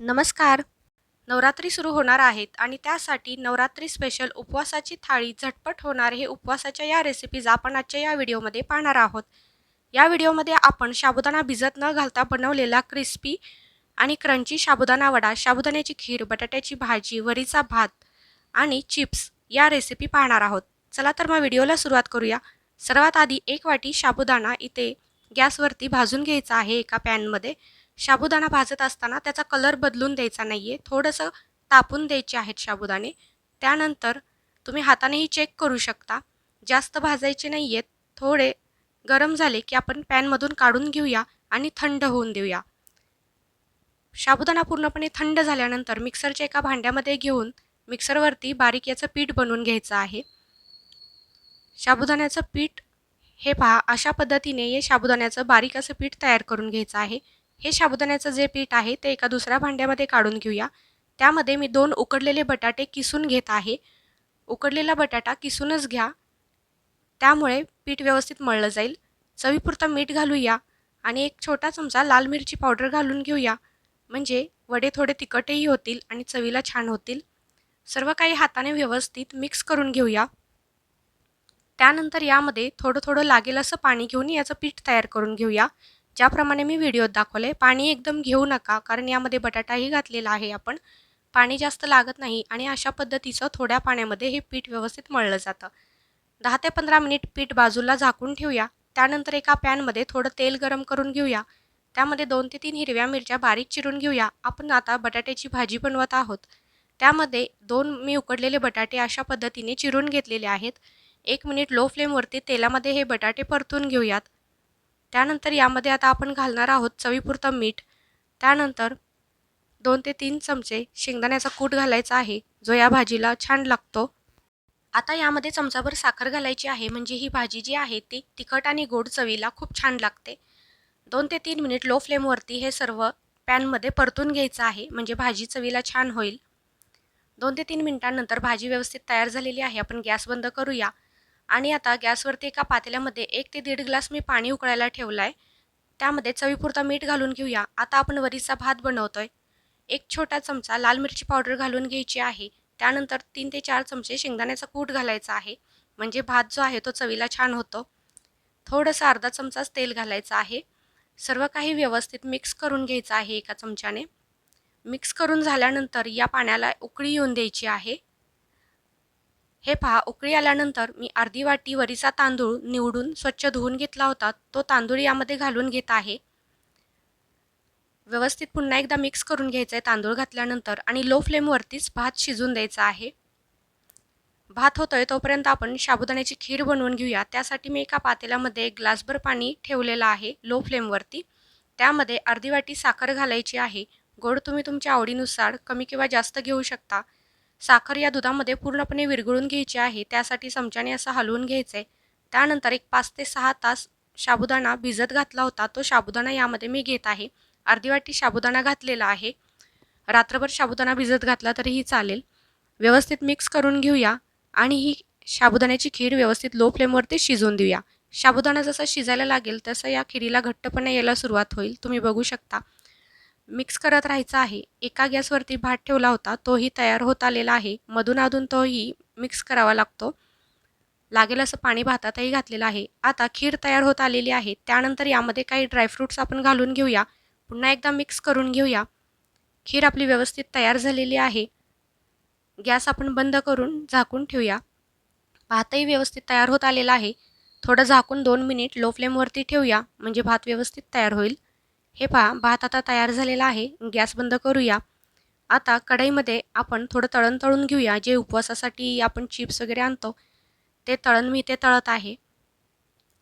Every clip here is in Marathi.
नमस्कार. नवरात्री सुरू होणार आहेत आणि त्यासाठी नवरात्री स्पेशल उपवासाची थाळी झटपट होणार हे उपवासाच्या या रेसिपीज आपण आजच्या या व्हिडिओमध्ये पाहणार आहोत. या व्हिडिओमध्ये आपण साबुदाणा भिजत न घालता बनवलेला क्रिस्पी आणि क्रंची साबुदाणा वडा साबुदाण्याची खीर बटाट्याची भाजी वरीचा भात आणि चिप्स या रेसिपी पाहणार आहोत. चला तर मग व्हिडिओला सुरुवात करूया. सर्वात आधी एक वाटी साबुदाणा इथे गॅसवरती भाजून घ्यायचा आहे एका पॅनमध्ये साबुदाणा भाजत असताना त्याचा कलर बदलून द्यायचा नाही आहे थोडंसं तापून द्यायचे आहेत साबुदाणे त्यानंतर तुम्ही हातानेही चेक करू शकता. जास्त भाजायचे नाही आहेत थोडे गरम झाले की आपण पॅनमधून काढून घेऊया आणि थंड होऊन देऊया. साबुदाणा पूर्णपणे थंड झाल्यानंतर मिक्सरच्या एका भांड्यामध्ये घेऊन मिक्सरवरती बारीक याचं पीठ बनवून घ्यायचं आहे. साबुदाण्याचं पीठ हे पहा अशा पद्धतीने हे साबुदाण्याचं बारीक असं पीठ तयार करून घ्यायचं आहे. हे साबुदाण्याचं जे पीठ आहे ते एका दुसऱ्या भांड्यामध्ये काढून घेऊया. त्यामध्ये मी दोन उकडलेले बटाटे किसून घेत आहे. उकडलेला बटाटा किसूनच घ्या. त्यामुळे पीठ व्यवस्थित मळलं जाईल. चवीपुरतं मीठ घालूया आणि एक छोटा चमचा लाल मिरची पावडर घालून घेऊया. म्हणजे वडे थोडे तिखटही होतील आणि चवीला छान होतील. सर्व काही हाताने व्यवस्थित मिक्स करून घेऊया. त्यानंतर यामध्ये थोडं थोडं लागेल असं पाणी घेऊन याचं पीठ तयार करून घेऊया. ज्याप्रमाणे मी व्हिडिओत दाखवले पाणी एकदम घेऊ नका कारण यामध्ये बटाटाही घातलेला आहे आपण. पाणी जास्त लागत नाही आणि अशा पद्धतीचं थोड्या पाण्यामध्ये हे पीठ व्यवस्थित मळलं जातं. दहा ते पंधरा मिनिट पीठ बाजूला झाकून ठेवूया. त्यानंतर एका पॅनमध्ये थोडं तेल गरम करून घेऊया. त्यामध्ये दोन ते तीन हिरव्या मिरच्या बारीक चिरून घेऊया. आपण आता बटाट्याची भाजी बनवत आहोत. त्यामध्ये दोन मी उकडलेले बटाटे अशा पद्धतीने चिरून घेतलेले आहेत. एक मिनिट लो फ्लेमवरती तेलामध्ये हे बटाटे परतून घेऊयात. त्यानंतर यामध्ये आता आपण घालणार आहोत चवीपुरतं मीठ. त्यानंतर दोन ते तीन चमचे शेंगदाण्याचा कूट घालायचा आहे जो या भाजीला छान लागतो. आता यामध्ये चमचाभर साखर घालायची आहे म्हणजे ही भाजी जी आहे ती तिखट आणि गोड चवीला खूप छान लागते. दोन ते तीन मिनिट लो फ्लेमवरती हे सर्व पॅनमध्ये परतून घ्यायचं आहे म्हणजे भाजी चवीला छान होईल. दोन ते तीन मिनिटांनंतर भाजी व्यवस्थित तयार झालेली आहे आपण गॅस बंद करूया. आणि आता गॅसवरती एका पातेल्यामध्ये एक ते दीड ग्लास मी पाणी उकळायला ठेवलं आहे त्यामध्ये चवीपुरता मीठ घालून घेऊया. आता आपण वरीचा भात बनवतोय. एक छोटा चमचा लाल मिरची पावडर घालून घ्यायची आहे. त्यानंतर तीन ते चार चमचे शेंगदाण्याचा कूट घालायचा आहे. म्हणजे भात जो आहे तो चवीला छान होतो. थोडंसं अर्धा चमचाच तेल घालायचं आहे. सर्व काही व्यवस्थित मिक्स करून घ्यायचं आहे एका चमच्याने. मिक्स करून झाल्यानंतर या पाण्याला उकळी येऊन द्यायची आहे. हे पहा उकळी आल्यानंतर मी अर्धी वाटी वरीचा तांदूळ निवडून स्वच्छ धुवून घेतला होता. तो तांदूळ यामध्ये घालून घेत आहे. व्यवस्थित पुन्हा एकदा मिक्स करून घ्यायचं आहे तांदूळ घातल्यानंतर आणि लो फ्लेमवरतीच भात शिजून द्यायचा आहे. भात होतोय तोपर्यंत आपण साबुदाण्याची खीर बनवून घेऊया. त्यासाठी मी एका पातेल्यामध्ये एक ग्लासभर पाणी ठेवलेलं आहे लो फ्लेमवरती त्यामध्ये अर्धी वाटी साखर घालायची आहे. गोड तुम्ही तुमच्या आवडीनुसार कमी किंवा जास्त घेऊ शकता. साखर या दुधामध्ये पूर्णपणे विरघळून घ्यायची आहे त्यासाठी चमच्याने असं हलवून घ्यायचं आहे त्यानंतर एक पाच ते सहा तास साबुदाणा भिजत घातला होता तो साबुदाणा यामध्ये मी घेत आहे. अर्धी वाटी साबुदाणा घातलेला आहे. रात्रभर साबुदाणा भिजत घातला तरीही चालेल. व्यवस्थित मिक्स करून घेऊया आणि ही साबुदाण्याची खीर व्यवस्थित लो फ्लेमवरती शिजवून देऊया. साबुदाणा जसा शिजायला लागेल तसं या खिरीला घट्टपणा यायला सुरुवात होईल. तुम्ही बघू शकता. मिक्स करत राहायचं आहे. एका गॅसवरती भात ठेवला होता तोही तयार होत आलेला आहे. मधून अधून तोही मिक्स करावा लागतो. लागेल असं पाणी भातातही घातलेलं आहे. आता खीर तयार होत आलेली आहे. त्यानंतर यामध्ये काही ड्रायफ्रूट्स आपण घालून घेऊया. पुन्हा एकदा मिक्स करून घेऊया. खीर आपली व्यवस्थित तयार झालेली आहे. गॅस आपण बंद करून झाकून ठेवूया. भातही व्यवस्थित तयार होत आलेला आहे. थोडं झाकून दोन मिनिट लो फ्लेमवरती ठेवूया. म्हणजे भात व्यवस्थित तयार होईल. हे पहा भात आता तयार झालेला आहे. गॅस बंद करूया. आता कढईमध्ये आपण थोडं तळण तळून घेऊया. जे उपवासासाठी आपण चिप्स वगैरे आणतो ते तळण मी ते तळत आहे.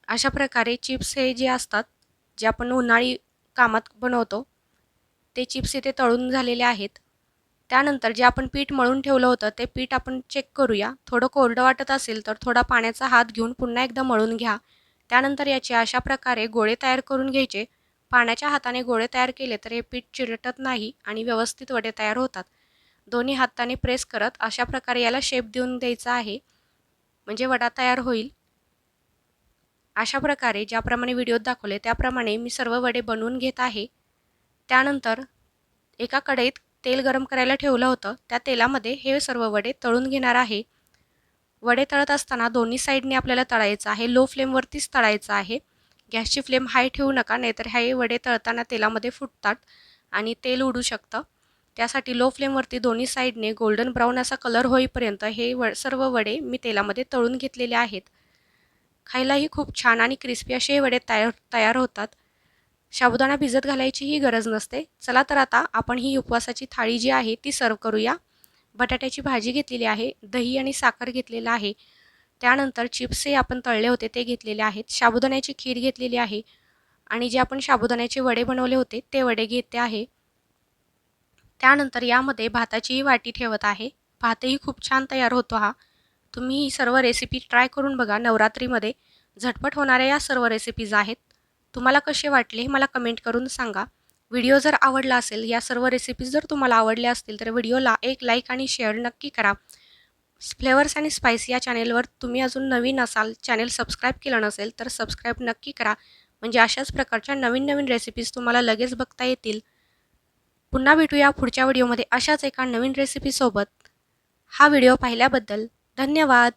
अशा प्रकारे चिप्स हे जे असतात जे आपण उन्हाळी कामात बनवतो ते चिप्स इथे तळून झालेले आहेत. त्यानंतर जे आपण पीठ मळून ठेवलं होतं ते पीठ आपण चेक करूया. थोडं कोरडं वाटत असेल तर थोडा पाण्याचा हात घेऊन पुन्हा एकदा मळून घ्या. त्यानंतर याचे अशा प्रकारे गोळे तयार करून घ्यायचे. पाण्याच्या हाताने गोळे तयार केले तर हे पीठ चिरटत नाही आणि व्यवस्थित वडे तयार होतात. दोन्ही हाताने प्रेस करत अशा प्रकारे याला शेप देऊन द्यायचा आहे. म्हणजे वडा तयार होईल. अशा प्रकारे ज्याप्रमाणे व्हिडिओत दाखवले त्याप्रमाणे मी सर्व वडे बनवून घेत आहे. त्यानंतर एका कढईत तेल गरम करायला ठेवलं होतं. त्या तेलामध्ये हे सर्व वडे तळून घेणार आहे. वडे तळत असताना दोन्ही साईडने आपल्याला तळायचं आहे. लो फ्लेमवरतीच तळायचं आहे. गॅसची फ्लेम हाय ठेवू नका नाहीतर हे वडे तळताना तेलामध्ये फुटतात आणि तेल उडू शकतं. त्यासाठी लो फ्लेमवरती दोन्ही साईडने गोल्डन ब्राऊन असा कलर होईपर्यंत हे व सर्व वडे मी तेलामध्ये तळून घेतलेले आहेत. खायलाही खूप छान आणि क्रिस्पी असे हे वडे तयार तयार होतात. साबुदाणा भिजत घालायचीही गरज नसते. चला तर आता आपण ही उपवासाची थाळी जी आहे ती सर्व करूया. बटाट्याची भाजी घेतलेली आहे दही आणि साखर घेतलेलं आहे. त्यानंतर चिप्सही आपण तळले होते ते घेतलेले आहेत. साबुदाण्याची खीर घेतलेली आहे आणि जे आपण साबुदाण्याचे वडे बनवले होते ते वडे घेते आहे. त्यानंतर यामध्ये भाताचीही वाटी ठेवत आहे. भातही खूप छान तयार होतो हा. तुम्ही ही सर्व रेसिपी ट्राय करून बघा. नवरात्रीमध्ये झटपट होणाऱ्या या सर्व रेसिपीज आहेत. तुम्हाला कसे वाटले हे मला कमेंट करून सांगा. व्हिडिओ जर आवडला असेल या सर्व रेसिपीज जर तुम्हाला आवडल्या असतील तर व्हिडिओला एक लाईक आणि शेअर नक्की करा. फ्लेवर्स आणि स्पाइस या चॅनेलवर तुम्ही अजून नवीन असाल चॅनेल सबस्क्राईब केलं नसेल तर सबस्क्राईब नक्की करा. म्हणजे अशाच प्रकारच्या नवीन नवीन रेसिपीज तुम्हाला लगेच बघता येतील. पुन्हा भेटूया पुढच्या व्हिडिओमध्ये अशाच एका नवीन रेसिपीसोबत हा व्हिडिओ पाहिल्याबद्दल धन्यवाद.